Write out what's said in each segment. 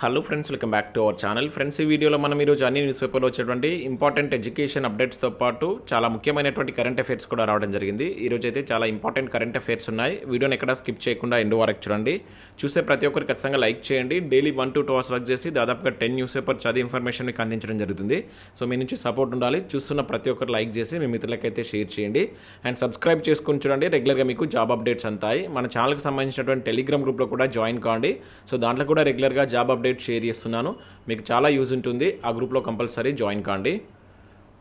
Hello friends welcome back to our channel friends ఈ వీడియోలో మనం ఈరోజు అన్ని న్యూస్ పేపర్లో వచ్చేటువంటి ఇంపార్టెంట్ ఎడ్యుకేషన్ అప్డేట్స్తో పాటు చాలా ముఖ్యమైనటువంటి కరెంట్ అఫైర్స్ కూడా రావడం జరిగింది. ఈరోజు అయితే చాలా ఇంపార్టెంట్ కరెంట్ అఫైర్స్ ఉన్నాయి. వీడియోని ఎక్కడ స్కిప్ చేయకుండా ఎండు వరకు చూడండి. చూసే ప్రతి ఒక్కరు ఖచ్చితంగా లైక్ చేయండి. Daily one to two hours work చేసి దాదాపుగా టెన్ న్యూస్ పేపర్ చదివి ఇన్ఫర్మేషన్ మీకు అందించడం జరుగుతుంది. సో మీ నుంచి సపోర్ట్ ఉండాలి. చూస్తున్న ప్రతి ఒక్కరు లైక్ చేసి మీ మిత్రులకైతే షేర్ చేయండి. అండ్ సబ్స్క్రైబ్ చేసుకుని చూడండి. రెగ్యులర్గా మీకు జాబ్ అప్డేట్స్ అంతాయి. మన ఛానల్కి సంబంధించినటువంటి టెలిగ్రామ్ గ్రూప్లో కూడా జాయిన్ కావండి సో దాంట్లో కూడా రెగ్యులర్గా జాబ్ అప్డేట్ షేర్ చేస్తున్నాను. మీకు చాలా యూజ్ ఉంటుంది. ఆ గ్రూప్లో కంపల్సరీ జాయిన్ కాండి.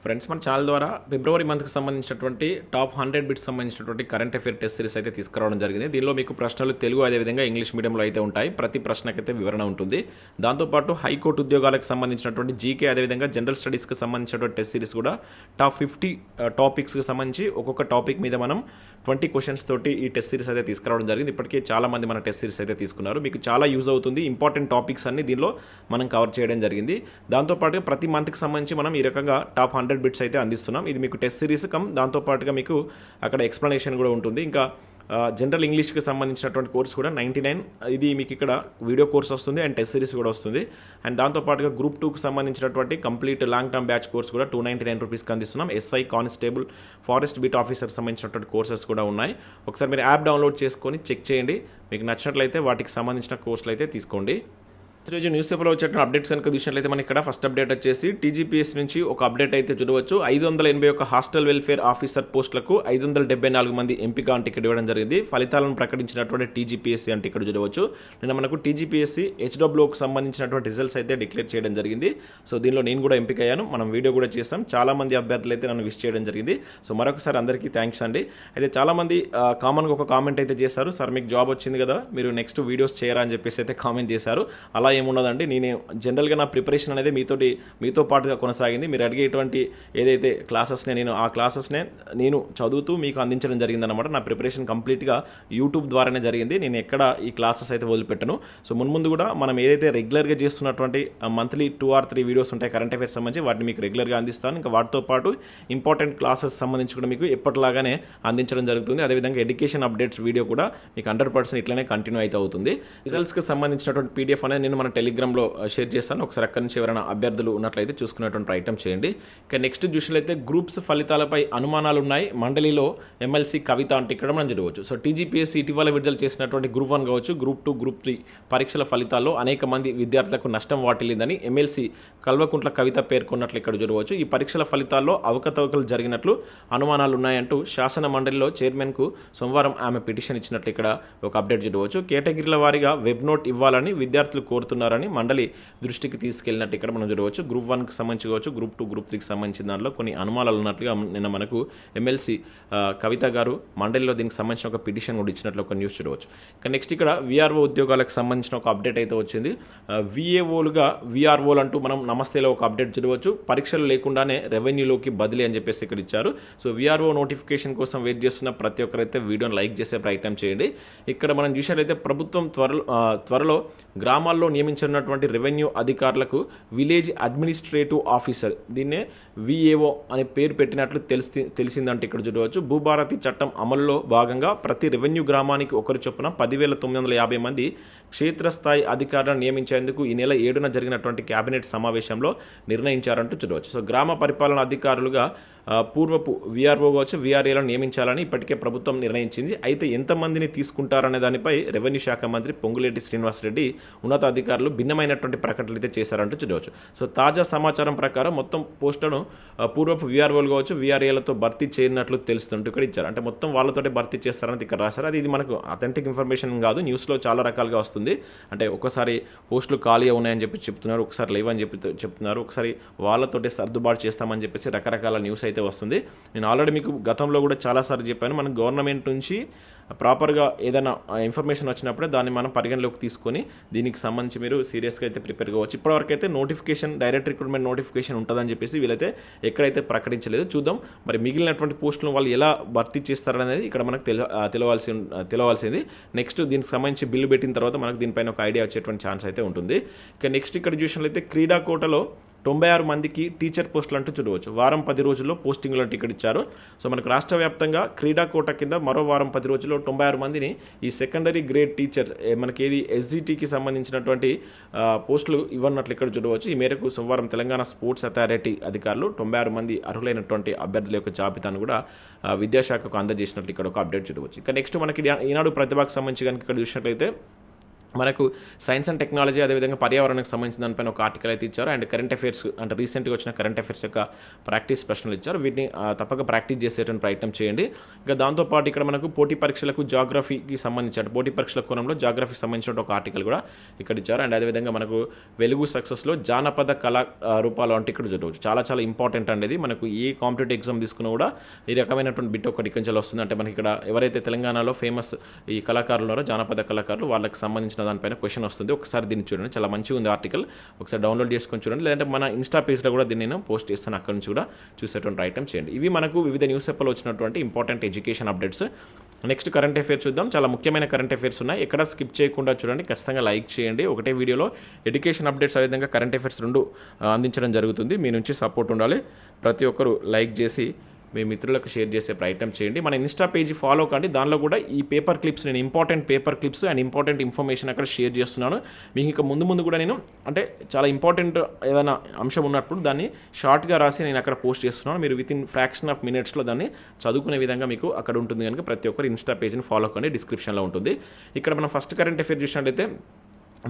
ఫ్రెండ్స్ మన ఛానల్ ద్వారా ఫిబ్రవరి మంత్కి సంబంధించినటువంటి టాప్ హండ్రెడ్ బిట్స్ సంబంధించినటువంటి కరెంట్ అఫేర్ టెస్ట్ సిరీస్ అయితే తీసుకురావడం జరిగింది. దీనిలో మీకు ప్రశ్నలు తెలుగు అదేవిధంగా ఇంగ్లీష్ మీడియంలో అయితే ఉంటాయి. ప్రతి ప్రశ్నకైతే వివరణ ఉంటుంది. దాంతోపాటు హైకోర్టు ఉద్యోగాలకు సంబంధించినటువంటి జీకే అదేవిధంగా జనరల్ స్టడీస్కి సంబంధించినటువంటి టెస్ట్ సిరీస్ కూడా టాప్ ఫిఫ్టీ టాపిక్స్కి సంబంధించి ఒక్కొక్క టాపిక్ మీద మనం ట్వంటీ క్వశ్చన్స్ తోటి ఈ టెస్ట్ సిరీస్ అయితే తీసుకురావడం జరిగింది. ఇప్పటికే చాలా మంది మన టెస్ట్ సిరీస్ అయితే తీసుకున్నారు. మీకు చాలా యూజ్ అవుతుంది. ఇంపార్టెంట్ టాపిక్స్ అన్ని దీనిలో మనం కవర్ చేయడం జరిగింది. దాంతోపాటుగా ప్రతి మంత్కి సంబంధించి మనం ఈ రకంగా టాప్ హండ్రెడ్ బిట్స్ అయితే అందిస్తున్నాం. ఇది మీకు టెస్ట్ సిరీస్ కమ్. దాంతోపాటుగా మీకు అక్కడ ఎక్స్ప్లెనేషన్ కూడా ఉంటుంది. ఇంకా జనరల్ ఇంగ్లీష్కి సంబంధించినటువంటి కోర్స్ కూడా నైంటీ నైన్ ఇది మీకు ఇక్కడ వీడియో కోర్స్ వస్తుంది అండ్ టెస్ట్ సిరీస్ కూడా వస్తుంది. అండ్ దాంతోపాటుగా గ్రూప్ టూకి సంబంధించినటువంటి complete long term batch course కూడా టూ నైంటీ నైన్ రూపీస్కి అందిస్తున్నాం. SI constable forest beat officer సంబంధించినటువంటి కోర్సెస్ కూడా ఉన్నాయి. ఒకసారి మీరు యాప్ డౌన్లోడ్ చేసుకొని చెక్ చేయండి. మీకు నచ్చినట్లయితే వాటికి సంబంధించిన కోర్సులు అయితే తీసుకోండి. ఈరోజు న్యూస్ పేపర్లో వచ్చేటువంటి అప్డేట్స్ కనుక చూసినట్లయితే మనం ఇక్కడ ఫస్ట్ అప్డేట్ వచ్చేసి టీజీపీఎస్ నుంచి ఒక అప్డేట్ అయితే చూడవచ్చు. ఐదు వందల ఎనభై ఒక హాస్టల్ వెల్ఫేర్ ఆఫీసర్ పోస్టులకు ఐదు వందల డెబ్బై నాలుగు మంది ఎంపిక అంటే టికెట్ ఇవ్వడం జరిగింది. ఫలితాలను ప్రకటించినటువంటి టీజీపీఎస్సీ అంటే ఇక్కడ చూడవచ్చు. నిన్న మనకు టీజీపీఎస్సీ హెచ్డబ్ల్యూకి సంబంధించినటువంటి రిజల్ట్స్ అయితే డిక్లేర్ చేయడం జరిగింది. సో దీనిలో నేను కూడా ఎంపిక అయ్యాను మనం వీడియో కూడా చేస్తాం చాలా మంది అభ్యర్థులు అయితే నన్ను విష్ చేయడం జరిగింది. సో మరొకసారి అందరికీ థ్యాంక్స్ అండి. అయితే చాలామంది కామన్గా ఒక కామెంట్ అయితే చేశారు. సార్ మీకు జాబ్ వచ్చింది కదా. మీరు నెక్స్ట్ వీడియోస్ చేయరా అని చెప్పేసి అయితే కామెంట్ చేశారు. అలా ఏమున్నదండి? నేను జనరల్గా నా ప్రిపరేషన్ అనేది మీతోటి మీతో పాటుగా కొనసాగింది. మీరు అడిగేటువంటి ఏదైతే క్లాసెస్నే నేను ఆ క్లాసెస్నే నేను చదువుతూ మీకు అందించడం జరిగిందనమాట నా ప్రిపరేషన్ కంప్లీట్గా యూట్యూబ్ ద్వారానే జరిగింది. నేను ఎక్కడ ఈ క్లాసెస్ అయితే వదిలిపెట్టను. సో మున్ముందు కూడా మనం ఏదైతే రెగ్యులర్గా చేస్తున్నటువంటి monthly two or three videos ఉంటాయి కరెంట్ అఫైర్స్ సంబంధించి వాటిని మీకు రెగ్యులర్గా అందిస్తాను. ఇంకా వాటితో పాటు ఇంపార్టెంట్ క్లాసెస్ సంబంధించి కూడా మీకు ఎప్పటిలాగానే అందించడం జరుగుతుంది. అదేవిధంగా ఎడ్యుకేషన్ అప్డేట్స్ వీడియో కూడా మీకు హండ్రెడ్ పర్సెంట్ ఇట్లనే కంటిన్యూ అయితే అవుతుంది. రిజల్ట్స్కి సంబంధించినటువంటి పీడిఎఫ్ అనేది నేను మన టెలిగ్రామ్లో షేర్ చేస్తాను. ఒకసారి అక్కడి నుంచి ఎవరైనా అభ్యర్థులు ఉన్నట్లయితే చూసుకునేటువంటి ప్రయత్నం చేయండి. ఇక నెక్స్ట్ చూసినట్లయితే గ్రూప్స్ ఫలితాలపై అనుమానాలు ఉన్నాయి మండలిలో ఎమ్మెల్సీ కవిత అంటే ఇక్కడ మనం చూడవచ్చు సో టీజీపీఎస్సీ ఇటీవల విడుదల చేసినటువంటి గ్రూప్ వన్ కావచ్చు. గ్రూప్ టూ గ్రూప్ త్రీ పరీక్షల ఫలితాల్లో అనేక మంది విద్యార్థులకు నష్టం వాటిల్లిందని ఎమ్మెల్సీ కల్వకుంట్ల కవిత పేర్కొన్నట్లు ఇక్కడ చూడవచ్చు ఈ పరీక్షల ఫలితాల్లో అవకతవకలు జరిగినట్లు అనుమానాలు ఉన్నాయంటూ శాసన మండలిలో చైర్మన్కు సోమవారం ఆమె పిటిషన్ ఇచ్చినట్లు ఇక్కడ ఒక అప్డేట్ చూడవచ్చు కేటగిరీల వారీగా వెబ్ నోట్ ఇవ్వాలని విద్యార్థులు కోరుతున్నారని మండలి దృష్టికి తీసుకెళ్ళినట్టు ఇక్కడ మనం చూడవచ్చు. గ్రూప్ వన్కి సంబంధించి కావచ్చు గ్రూప్ టూ గ్రూప్ త్రీకి సంబంధించిన దాంట్లో కొన్ని అనుమానాలు ఉన్నట్లుగా నిన్న మనకు ఎమ్మెల్సీ కవిత గారు మండలిలో దీనికి సంబంధించిన ఒక పిటిషన్ కూడా ఇచ్చినట్లు ఒక న్యూస్ చూడవచ్చు. ఇక నెక్స్ట్ ఇక్కడ విఆర్ఓ ఉద్యోగాలకు సంబంధించిన ఒక అప్డేట్ అయితే వచ్చింది. విఏఓలుగా విఆర్ఓలు అంటూ మనం నమస్తేలో ఒక అప్డేట్ చూడవచ్చు. పరీక్షలు లేకుండానే రెవెన్యూలోకి బదిలీ అని చెప్పేసి ఇక్కడ ఇచ్చారు. సో విఆర్ఓ నోటిఫికేషన్ కోసం వెయిట్ చేస్తున్న ప్రతి ఒక్కరైతే వీడియోని లైక్ చేసే ప్రయత్నం చేయండి. ఇక్కడ మనం చూసినట్లయితే ప్రభుత్వం త్వరలో త్వరలో గ్రామాల్లో నియమించనున్నటువంటి రెవెన్యూ అధికారులకు విలేజ్ అడ్మినిస్ట్రేటివ్ ఆఫీసర్ దీన్నే విఏఓ అనే పేరు పెట్టినట్లు తెలిసి తెలిసిందంటే ఇక్కడ చూడవచ్చు. భూభారతి చట్టం అమలులో భాగంగా ప్రతి రెవెన్యూ గ్రామానికి ఒకరు చొప్పున పదివేల తొమ్మిది వందల యాభై మంది క్షేత్రస్థాయి అధికారులను నియమించేందుకు ఈ నెల ఏడున జరిగినటువంటి కేబినెట్ సమావేశంలో నిర్ణయించారంటూ చూడవచ్చు. సో గ్రామ పరిపాలన అధికారులుగా పూర్వపు విఆర్ఓ కావచ్చు విఆర్ఏలను నియమించాలని ఇప్పటికే ప్రభుత్వం నిర్ణయించింది. అయితే ఎంతమందిని తీసుకుంటారనే దానిపై రెవెన్యూ శాఖ మంత్రి పొంగులేటి శ్రీనివాసరెడ్డి ఉన్నతాధికారులు భిన్నమైనటువంటి ప్రకటనలు అయితే చేశారంటూ చూడవచ్చు సో తాజా సమాచారం ప్రకారం మొత్తం పోస్టులను పూర్వపు విఆర్ఓలు కావచ్చు విఆర్ఏలతో భర్తీ చేయనట్లు తెలుస్తుంటూ ఇక్కడ ఇచ్చారు. అంటే మొత్తం వాళ్ళతోటే భర్తీ చేస్తారని ఇక్కడ రాశారు. అది ఇది మనకు అథెంటిక్ ఇన్ఫర్మేషన్ కాదు. న్యూస్లో చాలా రకాలుగా వస్తుంది. అంటే ఒకసారి పోస్టులు ఖాళీగా ఉన్నాయని చెప్పి చెప్తున్నారు ఒకసారి లేవని చెప్పి చెప్తున్నారు ఒకసారి వాళ్ళతోటే సర్దుబాటు చేస్తామని చెప్పేసి రకరకాల న్యూస్ అయితే అయితే వస్తుంది. నేను ఆల్రెడీ మీకు గతంలో కూడా చాలాసార్లు చెప్పాను. మనం గవర్నమెంట్ నుంచి ప్రాపర్గా ఏదైనా ఇన్ఫర్మేషన్ వచ్చినప్పుడే దాన్ని మనం పరిగణలోకి తీసుకొని దీనికి సంబంధించి మీరు సీరియస్గా అయితే ప్రిపేర్ కావచ్చు. ఇప్పటివరకు అయితే నోటిఫికేషన్ డైరెక్ట్ రిక్రూట్మెంట్ నోటిఫికేషన్ ఉంటుందని చెప్పేసి వీళ్ళైతే ఎక్కడైతే ప్రకటించలేదు చూద్దాం. మరి మిగిలినటువంటి పోస్టులను వాళ్ళు ఎలా భర్తీ చేస్తారనేది ఇక్కడ మనకు తెల తెలవాల్సి ఉం- తెలవాల్సింది. నెక్స్ట్ దీనికి సంబంధించి బిల్లు పెట్టిన తర్వాత మనకు దీనిపైన ఒక ఐడియా వచ్చేటువంటి ఛాన్స్ అయితే ఉంటుంది. ఇక నెక్స్ట్ ఇక్కడ చూసినట్లయితే క్రీడా కోటలో తొంభై ఆరు మందికి టీచర్ పోస్టులు అంటూ చూడవచ్చు. వారం పది రోజుల్లో పోస్టింగ్లు అంటూ ఇక్కడ ఇచ్చారు. సో మనకు రాష్ట్ర వ్యాప్తంగా క్రీడా కోట కింద మరో వారం పది రోజుల్లో తొంభై ఆరు మందిని ఈ సెకండరీ గ్రేడ్ టీచర్ మనకి ఏది ఎస్జిటికి సంబంధించినటువంటి పోస్టులు ఇవ్వన్నట్లు ఇక్కడ చూడవచ్చు. ఈ మేరకు సోమవారం తెలంగాణ స్పోర్ట్స్ అథారిటీ అధికారులు తొంభై ఆరు మంది అర్హులైనటువంటి అభ్యర్థుల యొక్క జాబితాను కూడా విద్యాశాఖకు అందజేసినట్లు ఇక్కడ ఒక అప్డేట్ చూడవచ్చు. ఇక నెక్స్ట్ మనకి ఈనాడు ప్రతిభకు సంబంధించి కనుక ఇక్కడ చూసినట్లయితే మనకు సైన్స్ అండ్ టెక్నాలజీ అదేవిధంగా పర్యావరణానికి సంబంధించిన దానిపైన ఒక ఆర్టికల్ అయితే ఇచ్చారు. అండ్ కరెంట్ అఫైర్స్ అంటే రీసెంట్గా వచ్చిన కరెంట్ అఫైర్స్ యొక్క ప్రాక్టీస్ ప్రశ్నలు ఇచ్చారు. వీటిని తప్పక ప్రాక్టీస్ చేసేటువంటి ప్రయత్నం చేయండి. ఇంకా దాంతోపాటు ఇక్కడ మనకు పోటీ పరీక్షలకు జాగ్రఫీకి సంబంధించి అంటే పోటీ పరీక్షల కోణంలో జాగ్రఫీకి సంబంధించిన ఒక ఆర్టికల్ కూడా ఇక్కడ ఇచ్చారు. అండ్ అదేవిధంగా మనకు వెలుగు సక్సెస్లో జానపద కళా రూపాలు అంటే ఇక్కడ చూడవచ్చు. చాలా చాలా ఇంపార్టెంట్ అనేది మనకు ఏ కాంపిటేటివ్ ఎగ్జామ్ తీసుకున్నా కూడా ఈ రకమైనటువంటి బిట్ ఒకటి ఇక్కడి నుంచి వస్తుంది అంటే మనకి ఇక్కడ ఎవరైతే తెలంగాణలో ఫేమస్ ఈ కళాకారులు ఉన్నారో జానపద కళాకారులు వాళ్ళకి సంబంధించిన దానిపైన క్వశ్చన్ వస్తుంది. ఒకసారి దీన్ని చూడండి. చాలా మంచిగా ఉంది ఆర్టికల్ ఒకసారి డౌన్లోడ్ చేసుకొని చూడండి. లేదంటే మన ఇన్స్టా పేజ్లో కూడా దీన్ని నేను పోస్ట్ చేస్తాను. అక్కడ నుంచి కూడా చూసేటువంటి ఐటమ్ చేయండి. ఇవి మనకు వివిధ న్యూస్ పేపర్లో వచ్చినటువంటి important education updates next current affairs చూద్దాం. చాలా ముఖ్యమైన కరెంట్ అఫేర్స్ ఉన్నాయి. ఎక్కడ స్కిప్ చేయకుండా చూడండి. ఖచ్చితంగా లైక్ చేయండి. ఒకటే వీడియోలో ఎడ్యుకేషన్ అప్డేట్స్ అదేవిధంగా కరెంట్ అఫైర్స్ రెండు అందించడం జరుగుతుంది. మీ నుంచి సపోర్ట్ ఉండాలి. ప్రతి ఒక్కరూ లైక్ చేసి మీ మిత్రులకు షేర్ చేసే ప్రయత్నం చేయండి. మన ఇన్స్టా పేజీ ఫాలో కండి. దానిలో కూడా ఈ పేపర్ క్లిప్స్ నేను important paper clips and important information అక్కడ షేర్ చేస్తున్నాను. మీకు ఇంకా ముందు ముందు కూడా నేను అంటే చాలా ఇంపార్టెంట్ ఏదైనా అంశం ఉన్నప్పుడు దాన్ని షార్ట్గా రాసి నేను అక్కడ పోస్ట్ చేస్తున్నాను. మీరు విత్ ఇన్ ఫ్రాక్షన్ ఆఫ్ మినిట్స్లో దాన్ని చదువుకునే విధంగా మీకు అక్కడ ఉంటుంది కనుక ప్రతి ఒక్కరు ఇన్స్టా పేజీని ఫాలో కండి. డిస్క్రిప్షన్లో ఉంటుంది. ఇక్కడ మనం ఫస్ట్ కరెంట్ అఫేర్ చూసినట్లయితే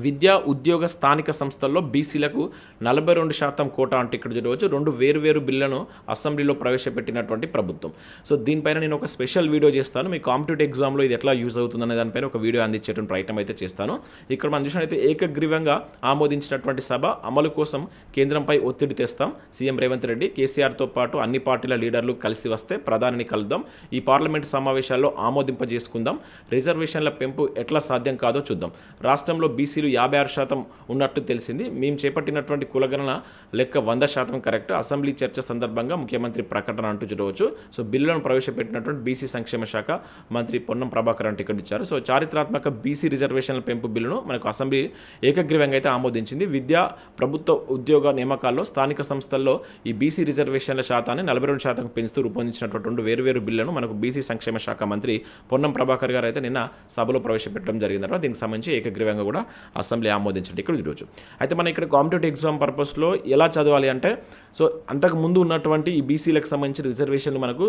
విద్యా ఉద్యోగ స్థానిక సంస్థల్లో బీసీలకు నలభై రెండు శాతం కోటా అంటే ఇక్కడ చూడవచ్చు. రెండు వేరు వేరు బిల్లులను అసెంబ్లీలో ప్రవేశపెట్టినటువంటి ప్రభుత్వం. సో దీనిపైన నేను ఒక స్పెషల్ వీడియో చేస్తాను. మీ కాంపిటేటివ్ ఎగ్జామ్లో ఇది ఎట్లా యూజ్ అవుతుందనే దానిపైన ఒక వీడియో అందించేటువంటి ప్రయత్నం అయితే చేస్తాను. ఇక్కడ మనం చూసినట్లయితే ఏకగ్రీవంగా ఆమోదించినటువంటి సభ అమలు కోసం కేంద్రంపై ఒత్తిడి తెస్తాం. సీఎం రేవంత్ రెడ్డి కేసీఆర్తో పాటు అన్ని పార్టీల లీడర్లు కలిసి వస్తే ప్రధానిని కలుద్దాం. ఈ పార్లమెంటు సమావేశాల్లో ఆమోదింపజేసుకుందాం. రిజర్వేషన్ల పెంపు ఎట్లా సాధ్యం కాదో చూద్దాం. రాష్ట్రంలో బీసీలు యాభై ఆరు శాతం ఉన్నట్టు తెలిసింది. మేము చేపట్టినటువంటి కులగణన లెక్క వంద శాతం కరెక్ట్. అసెంబ్లీ చర్చ సందర్భంగా ముఖ్యమంత్రి ప్రకటన అంటూ చూడవచ్చు. సో బిల్లులను ప్రవేశపెట్టినటువంటి బీసీ సంక్షేమ శాఖ మంత్రి పొన్నం ప్రభాకర్ అంటే ఇక్కడ ఇచ్చారు. సో చారిత్రాత్మక బీసీ రిజర్వేషన్ల పెంపు బిల్లును మనకు అసెంబ్లీ ఏకగ్రీవంగా అయితే ఆమోదించింది. విద్యా ప్రభుత్వ ఉద్యోగ నియామకాల్లో స్థానిక సంస్థల్లో ఈ బీసీ రిజర్వేషన్ల శాతాన్ని నలభై రెండు శాతం పెంచుతూ రూపొందించినటువంటి రెండు వేరువేరు బిల్లులను మనకు బీసీ సంక్షేమ శాఖ మంత్రి పొన్నం ప్రభాకర్ గారు అయితే నిన్న సభలో ప్రవేశపెట్టడం జరిగిందట. దీనికి సంబంధించి ఏకగ్రీవంగా కూడా అసెంబ్లీ ఆమోదించండి. ఇక్కడ చూడవచ్చు అయితే మనం ఇక్కడ కాంపిటేటివ్ ఎగ్జామ్ పర్పస్లో ఎలా చదవాలి అంటే సో అంతకు ముందు ఉన్నటువంటి ఈ బీసీలకు సంబంధించిన రిజర్వేషన్లు మనకు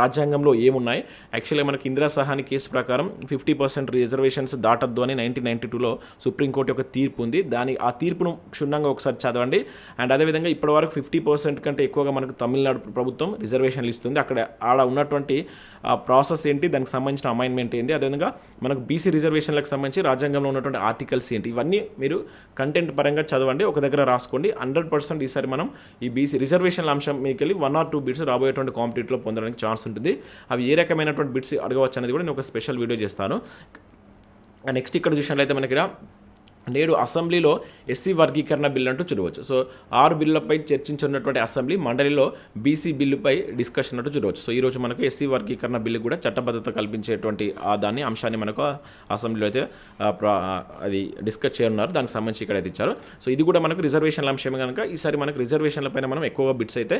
రాజ్యాంగంలో ఏమున్నాయి? యాక్చువల్గా మనకి ఇందిరా సహాని కేసు ప్రకారం ఫిఫ్టీ పర్సెంట్ రిజర్వేషన్స్ దాటద్దు అని నైన్టీన్ నైన్టీ టూలో సుప్రీంకోర్టు యొక్క తీర్పు ఉంది. దాని ఆ తీర్పును క్షుణ్ణంగా ఒకసారి చదవండి. అండ్ అదేవిధంగా ఇప్పటివరకు ఫిఫ్టీ పర్సెంట్ కంటే ఎక్కువగా మనకు తమిళనాడు ప్రభుత్వం రిజర్వేషన్లు ఇస్తుంది. అక్కడ ఆడ ఉన్నటువంటి ప్రాసెస్ ఏంటి? దానికి సంబంధించిన అమైన్మెంట్ ఏంటి? అదేవిధంగా మనకు బీసీ రిజర్వేషన్లకు సంబంధించి రాజ్యాంగంలో ఉన్నటువంటి ఆర్టికల్స్ ఏంటి? ఇవన్నీ మీరు కంటెంట్ పరంగా చదవండి ఒక దగ్గర రాసుకోండి. హండ్రెడ్ పర్సెంట్ ఈసారి మనం ఈ బీసీ రిజర్వేషన్ల అంశం మీకు వెళ్ళి వన్ ఆర్ టూ బిట్స్ రాబోయేటువంటి కాంపిటేటివ్లో పొందడానికి ఛాన్స్ ఉంటుంది. అవి ఏ రకమైనటువంటి బిట్స్ అడగవచ్చు అనేది కూడా నేను ఒక స్పెషల్ వీడియో చేస్తాను. నెక్స్ట్ ఇక్కడ చూసినట్లయితే మనకి ఇక్కడ నేడు అసెంబ్లీలో ఎస్సీ వర్గీకరణ బిల్లు అంటూ చూడవచ్చు. సో ఆరు బిల్లులపై చర్చించున్నటువంటి అసెంబ్లీ మండలిలో బీసీ బిల్లుపై డిస్కషన్ అంటూ చూడవచ్చు. సో ఈరోజు మనకు ఎస్సీ వర్గీకరణ బిల్లు కూడా చట్టబద్ధత కల్పించేటువంటి ఆ దాన్ని అంశాన్ని మనకు అసెంబ్లీలో అయితే అది డిస్కస్ చేయనున్నారు. దానికి సంబంధించి ఇక్కడ అయితే ఇచ్చారు. సో ఇది కూడా మనకు రిజర్వేషన్ల అంశమే కనుక ఈసారి మనకు రిజర్వేషన్ల పైన మనం ఎక్కువగా బిట్స్ అయితే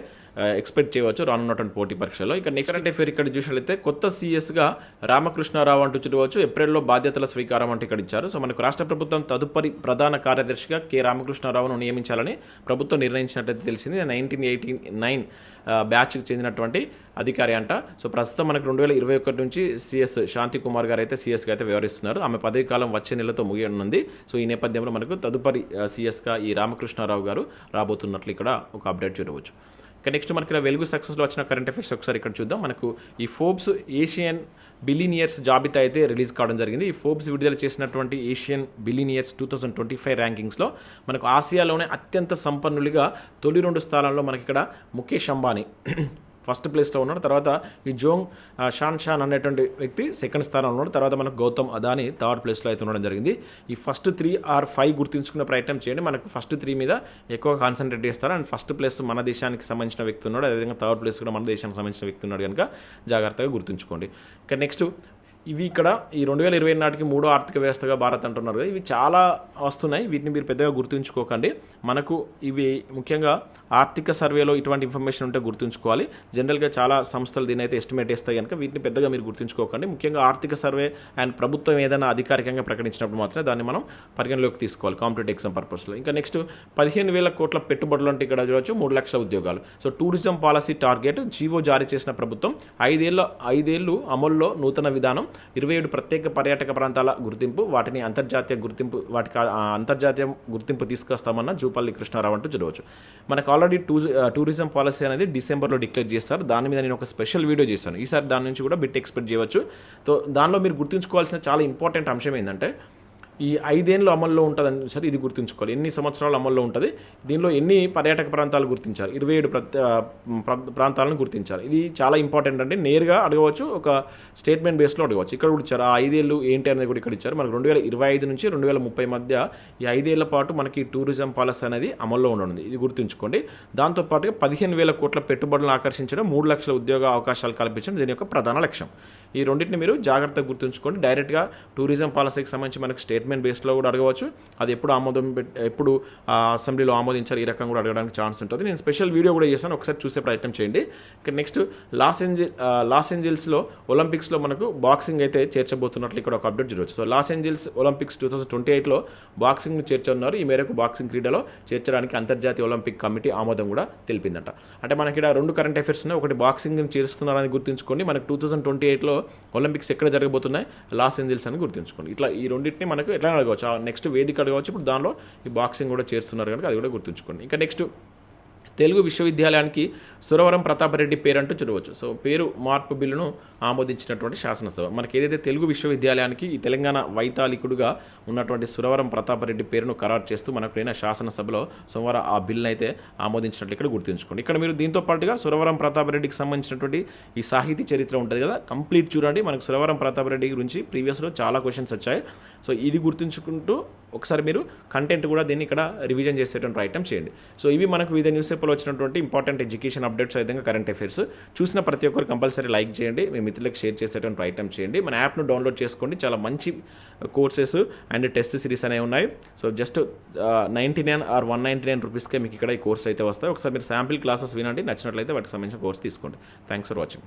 ఎక్స్పెక్ట్ చేయవచ్చు రానున్నటువంటి పోటీ పరీక్షలో ఇక నెక్స్ట్ అంటే ఫేర్ ఇక్కడ చూసినట్లయితే కొత్త సీఎస్గా రామకృష్ణారావు అంటూ చూడవచ్చు. ఏప్రిల్లో బాధ్యతల స్వీకారం అంటూ ఇక్కడ ఇచ్చారు. సో మనకు రాష్ట్ర ప్రభుత్వం తదుపరి ప్రధాన కార్యదర్శిగా కె. రామకృష్ణారావును నియమించాలని ప్రభుత్వం నిర్ణయించినట్లయితే తెలిసింది. నైన్టీన్ ఎయిటీ నైన్ బ్యాచ్కి చెందినటువంటి అధికారి అంట. సో ప్రస్తుతం మనకు రెండు వేల ఇరవై ఒకటి నుంచి సిఎస్ శాంతి కుమార్ గారు అయితే సిఎస్గా అయితే వ్యవహరిస్తున్నారు. ఆమె పదవి కాలం వచ్చే నెలతో ముగియనుంది. సో ఈ నేపథ్యంలో మనకు తదుపరి సిఎస్గా ఈ రామకృష్ణారావు గారు రాబోతున్నట్లు ఇక్కడ ఒక అప్డేట్ చూడవచ్చు. ఇక నెక్స్ట్ మనకి వెలుగు సక్సెస్లో వచ్చిన కరెంట్ అఫైర్స్ ఒకసారి ఇక్కడ చూద్దాం. మనకు ఈ ఫోర్బ్స్ ఏషియన్ బిలీనియర్స్ జాబితా అయితే రిలీజ్ కావడం జరిగింది. ఈ ఫోర్బ్స్ విడుదల చేసినటువంటి Asian billionaires two thousand twenty five ర్యాంకింగ్స్లో మనకు ఆసియాలోనే అత్యంత సంపన్నులుగా తొలి రెండు స్థానాల్లో మనకి ఇక్కడ ముఖేష్ అంబానీ ఫస్ట్ ప్లేస్లో ఉన్నాడు. తర్వాత ఈ జోంగ్ షాన్ షాన్ అనేటువంటి వ్యక్తి సెకండ్ స్థానంలో ఉన్నాడు. తర్వాత మనకు గౌతమ్ అదాని థర్డ్ ప్లేస్లో అయితే ఉండడం జరిగింది. ఈ ఫస్ట్ త్రీ ఆర్ ఫైవ్ గుర్తుంచుకునే ప్రయత్నం చేయండి. మనకు ఫస్ట్ త్రీ మీద ఎక్కువ కాన్సన్ట్రేట్ చేస్తారు. అండ్ ఫస్ట్ ప్లేస్ మన దేశానికి సంబంధించిన వ్యక్తి ఉన్నాడు. అదేవిధంగా థర్డ్ ప్లేస్ కూడా మన దేశానికి సంబంధించిన వ్యక్తి ఉన్నాడు కనుక జాగ్రత్తగా గుర్తుంచుకోండి. ఇక నెక్స్ట్ ఇవి ఇక్కడ ఈ రెండు వేల ఇరవై నాటికి మూడో ఆర్థిక వ్యవస్థగా భారత్ అంటున్నారు. కదా ఇవి చాలా వస్తున్నాయి. వీటిని మీరు పెద్దగా గుర్తుంచుకోకండి. మనకు ఇవి ముఖ్యంగా ఆర్థిక సర్వేలో ఇటువంటి ఇన్ఫర్మేషన్ ఉంటే గుర్తుంచుకోవాలి. జనరల్గా చాలా సంస్థలు దీని అయితే ఎస్టిమేట్ చేస్తాయి కనుక వీటిని పెద్దగా మీరు గుర్తుంచుకోకండి. ముఖ్యంగా ఆర్థిక సర్వే అండ్ ప్రభుత్వం ఏదైనా అధికారికంగా ప్రకటించినప్పుడు మాత్రమే దాన్ని మనం పరిగణలోకి తీసుకోవాలి కాంపిటేటివ్ ఎగ్జామ్ పర్పస్లో. ఇంకా నెక్స్ట్ పదిహేను వేల కోట్ల పెట్టుబడులు అంటే ఇక్కడ చూడవచ్చు మూడు లక్షల ఉద్యోగాలు. So tourism policy target GO జారీ చేసిన ప్రభుత్వం ఐదేళ్ళ ఐదేళ్ళు అమల్లో నూతన విధానం ఇరవై ఏడు ప్రత్యేక పర్యాటక ప్రాంతాల గుర్తింపు వాటిని అంతర్జాతీయ గుర్తింపు వాటికి అంతర్జాతీయ గుర్తింపు తీసుకొస్తామన్న జూపల్లి కృష్ణారావు అంటూ చూడవచ్చు మనకు ఆల్రెడీ టూ టూరిజం పాలసీ అనేది డిసెంబర్లో డిక్లేర్ చేస్తారు. దాని మీద నేను ఒక స్పెషల్ వీడియో చేశాను. ఈసారి దాని నుంచి కూడా బిట్ ఎక్స్పెక్ట్ చేయవచ్చు. సో దానిలో మీరు గుర్తుంచుకోవాల్సిన చాలా ఇంపార్టెంట్ అంశం ఏంటంటే ఈ ఐదేళ్ళు అమల్లో ఉంటుందని సరే ఇది గుర్తుంచుకోవాలి. ఎన్ని సంవత్సరాలు అమల్లో ఉంటుంది? దీనిలో ఎన్ని పర్యాటక ప్రాంతాలు గుర్తించారు? ఇరవై ఏడు ప్రాంతాలను గుర్తించారు. ఇది చాలా ఇంపార్టెంట్ అండి నేరుగా అడగవచ్చు ఒక స్టేట్మెంట్ బేస్లో అడగవచ్చు. ఇక్కడ కూడా ఇచ్చారు ఆ ఐదేళ్ళు ఏంటి అనేది కూడా ఇక్కడ ఇచ్చారు. మనకు రెండు వేల ఇరవై ఐదు నుంచి రెండు వేల ముప్పై మధ్య ఈ ఐదేళ్ళ పాటు మనకి టూరిజం పాలసీ అనేది అమల్లో ఉండనుంది. ఇది గుర్తుంచుకోండి. దాంతోపాటుగా పదిహేను వేల కోట్ల పెట్టుబడులను ఆకర్షించడం మూడు లక్షల ఉద్యోగ అవకాశాలు కల్పించడం దీని యొక్క ప్రధాన లక్ష్యం. ఈ రెండింటిని మీరు జాగ్రత్తగా గుర్తుంచుకోండి. డైరెక్ట్గా టూరిజం పాలసీకి సంబంధించి మనకు స్టేట్మెంట్ బేస్లో కూడా అడగవచ్చు. అది ఎప్పుడు ఆమోదం ఎప్పుడు అసెంబ్లీలో ఆమోదించారు ఈ రకంగా కూడా అడగడానికి ఛాన్స్ ఉంటుంది. నేను స్పెషల్ వీడియో కూడా చేశాను ఒకసారి చూసే ప్రయత్నం చేయండి. ఇక నెక్స్ట్ లాస్ ఏంజల్ లాస్ ఏంజిల్స్లో ఒలింపిక్స్లో మనకు బాక్సింగ్ అయితే చేర్చబోతున్నట్లు ఇక్కడ ఒక అప్డేట్ చూడవచ్చు so Los Angeles Olympics two thousand twenty ఎయిట్లో బాక్సింగ్ను చేర్చున్నారు ఈ మేరకు బాక్సింగ్ క్రీడలో చేర్చడానికి అంతర్జాతీయ ఒలింపిక్ కమిటీ ఆమోదం కూడా తెలిపిందట. అంటే మనకి ఇక్కడ రెండు కరెంట్ అఫైర్స్ ఉన్నాయి. ఒకటి బాక్సింగ్ చేరుస్తున్నారని గుర్తుంచుకోండి. మనకు టూ థౌసండ్ ట్వంటీ ఎయిట్లో ఒలింపిక్స్ ఎక్కడ జరగబోతున్నాయి? లాస్ ఏంజిల్స్ అని గుర్తుంచుకోండి. ఇట్లా ఈ రెండింటిని మనకు ఎట్లా అడగవచ్చు. నెక్స్ట్ వేదిక అడగవచ్చు. ఇప్పుడు దానిలో ఈ బాక్సింగ్ కూడా చేస్తున్నారు కనుక అది కూడా గుర్తుంచుకోండి. ఇంకా నెక్స్ట్ తెలుగు విశ్వవిద్యాలయానికి సురవరం ప్రతాపరెడ్డి పేరంటూ చూడవచ్చు. సో పేరు మార్పు బిల్లును ఆమోదించినటువంటి శాసనసభ. మనకి ఏదైతే తెలుగు విశ్వవిద్యాలయానికి ఈ తెలంగాణ వైతాళికుడుగా ఉన్నటువంటి సురవరం ప్రతాపరెడ్డి పేరును ఖరారు చేస్తూ మనకు అయిన శాసనసభలో సోమవారం ఆ బిల్లును అయితే ఆమోదించినట్లు ఇక్కడ గుర్తుంచుకోండి. ఇక్కడ మీరు దీంతో పాటుగా సురవరం ప్రతాపరెడ్డికి సంబంధించినటువంటి ఈ సాహితీ చరిత్ర ఉంటుంది కదా కంప్లీట్ చూడండి. మనకు సురవరం ప్రతాపరెడ్డి గురించి ప్రీవియస్లో చాలా క్వశ్చన్స్ వచ్చాయి. సో ఇది గుర్తుంచుకుంటూ ఒకసారి మీరు కంటెంట్ కూడా దీన్ని ఇక్కడ రివిజన్ చేసేటువంటి ప్రయత్నం చేయండి. సో ఇవి మనకు వివిధ న్యూస్ పేపర్లో వచ్చినటువంటి ఇంపార్టెంట్ ఎడ్యుకేషన్ అప్డేట్స్ విధంగా కరెంట్ అఫైర్స్ చూసిన ప్రతి ఒక్కరు కంపల్సరీ లైక్ చేయండి మీ మిత్రులకు షేర్ చేసేటువంటి ప్రయత్నం చేయండి. మన యాప్ను డౌన్లోడ్ చేసుకోండి. చాలా మంచి కోర్సెస్ అండ్ టెస్ట్ సిరీస్ అనేవి ఉన్నాయి. So just ninety nine or one ninety nine రూపీస్కే మీకు ఇక్కడ ఈ కోర్స్ అయితే వస్తాయి. ఒకసారి మీరు శాంపిల్ క్లాసెస్ వినండి. నచ్చినట్లయితే వాటికి సంబంధించిన కోర్స్ తీసుకోండి. Thanks for watching